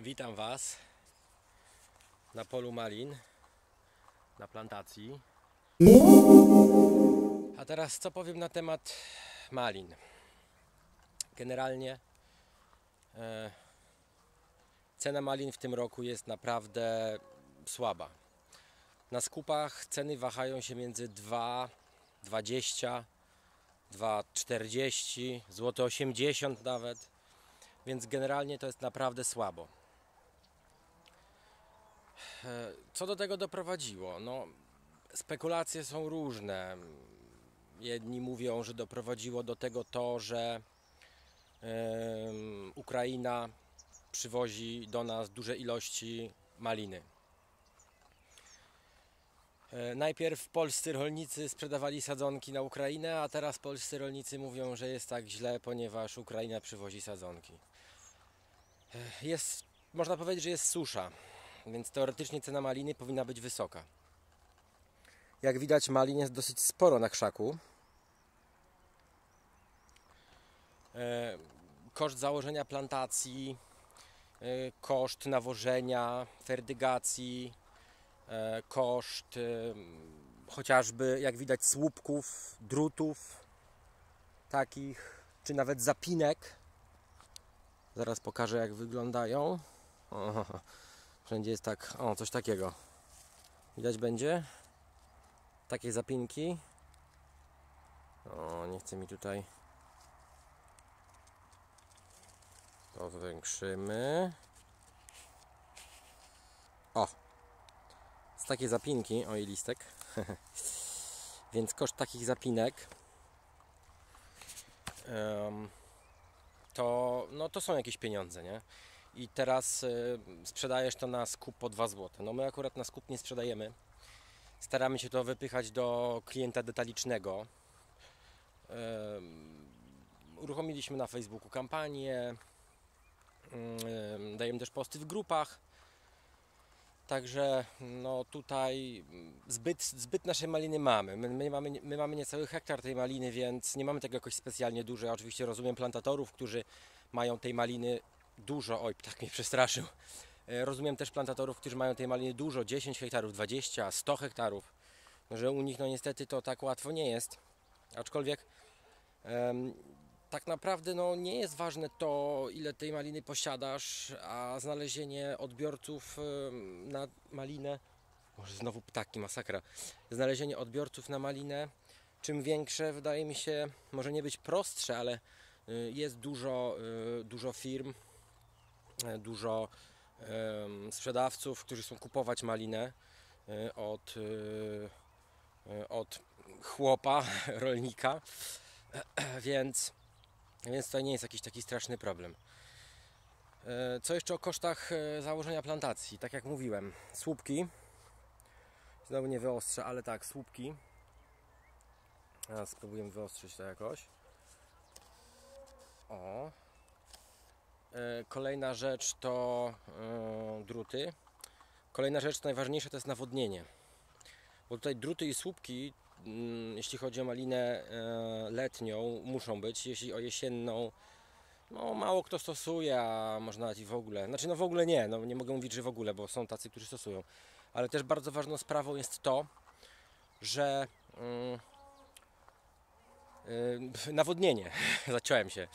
Witam Was na polu malin, na plantacji. A teraz co powiem na temat malin. Generalnie e, cena malin w tym roku jest naprawdę słaba. Na skupach ceny wahają się między 2,20 2,40 zł 80 nawet. Więc generalnie to jest naprawdę słabo. E, Co do tego doprowadziło? No, spekulacje są różne. Jedni mówią, że doprowadziło do tego to, że Ukraina przywozi do nas duże ilości maliny. E, Najpierw polscy rolnicy sprzedawali sadzonki na Ukrainę, a teraz polscy rolnicy mówią, że jest tak źle, ponieważ Ukraina przywozi sadzonki. E, Jest, można powiedzieć, że jest susza, więc teoretycznie cena maliny powinna być wysoka. Jak widać, malin jest dosyć sporo na krzaku. E, Koszt założenia plantacji, e, koszt nawożenia, ferdygacji, e, koszt chociażby, jak widać, słupków, drutów takich, czy nawet zapinek. Zaraz pokażę, jak wyglądają. O, wszędzie jest tak, o, coś takiego. Widać będzie? Takie zapinki. O, nie chce mi tutaj. To zwiększymy. O! Z takie zapinki, o i listek. Więc koszt takich zapinek em, to, no, to są jakieś pieniądze, nie? I teraz y, sprzedajesz to na skup po 2 zł. No my akurat na skup nie sprzedajemy. Staramy się to wypychać do klienta detalicznego. Uruchomiliśmy na Facebooku kampanię. Dajemy też posty w grupach. Także no tutaj zbyt, zbyt naszej maliny mamy. My, my, mamy. my mamy niecały hektar tej maliny, więc nie mamy tego jakoś specjalnie dużo. Ja oczywiście rozumiem plantatorów, którzy mają tej maliny dużo. Oj, tak mnie przestraszył. E, Rozumiem też plantatorów, którzy mają tej maliny dużo, 10 hektarów, 20, 100 hektarów. Że u nich no niestety to tak łatwo nie jest. Aczkolwiek em, tak naprawdę no, nie jest ważne to, ile tej maliny posiadasz, a znalezienie odbiorców em, na malinę, może znowu ptaki, masakra, znalezienie odbiorców na malinę, czym większe, wydaje mi się, może nie być prostsze, ale y, jest dużo, y, dużo firm, dużo em, sprzedawców, którzy chcą kupować malinę y, od, y, od chłopa, rolnika, więc więc to nie jest jakiś taki straszny problem. E, Co jeszcze o kosztach e, założenia plantacji? Tak jak mówiłem, słupki. Znowu nie wyostrzę, ale tak, słupki. A spróbuję wyostrzyć to jakoś. O. E, Kolejna rzecz to e, druty. Kolejna rzecz, najważniejsza, to jest nawodnienie. Bo tutaj druty i słupki Mm, jeśli chodzi o malinę e, letnią, muszą być. Jeśli o jesienną, no mało kto stosuje, a można nawet i w ogóle. Znaczy, no w ogóle nie, no nie mogę mówić, że w ogóle, bo są tacy, którzy stosują. Ale też bardzo ważną sprawą jest to, że mm, y, nawodnienie, zaciąłem się.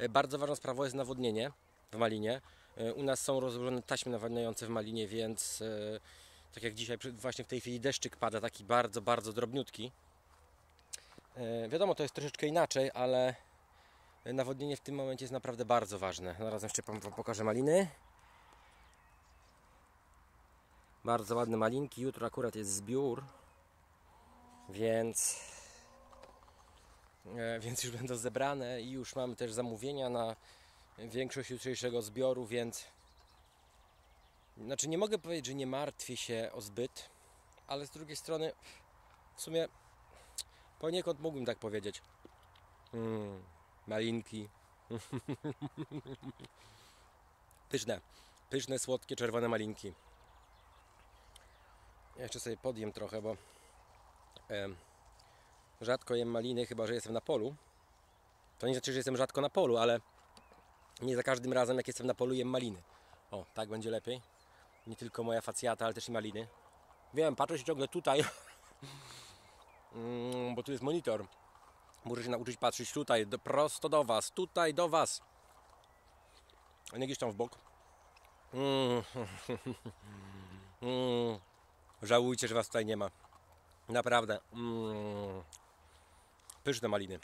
E, Bardzo ważną sprawą jest nawodnienie w malinie. E, U nas są rozłożone taśmy nawadniające w malinie, więc e, tak jak dzisiaj, właśnie w tej chwili deszczyk pada, taki bardzo, bardzo drobniutki. Wiadomo, to jest troszeczkę inaczej, ale nawodnienie w tym momencie jest naprawdę bardzo ważne. Zaraz jeszcze Wam pokażę maliny. Bardzo ładne malinki. Jutro akurat jest zbiór, więc, więc już będą zebrane i już mamy też zamówienia na większość jutrzejszego zbioru, więc znaczy nie mogę powiedzieć, że nie martwię się o zbyt, ale z drugiej strony w sumie poniekąd mógłbym tak powiedzieć. Mm, malinki. Pyszne. Pyszne, słodkie, czerwone malinki. Ja jeszcze sobie podjem trochę, bo em, rzadko jem maliny, chyba że jestem na polu. To nie znaczy, że jestem rzadko na polu, ale nie za każdym razem, jak jestem na polu, jem maliny. O, tak będzie lepiej. Nie tylko moja facjata, ale też i maliny. Wiem, patrzę się ciągle tutaj, Mm, bo tu jest monitor. Muszę się nauczyć patrzeć tutaj, do, prosto do Was, tutaj do Was. A nie gdzieś tam w bok. Mm. Mm. Żałujcie, że Was tutaj nie ma. Naprawdę. Mm. Pyszne maliny.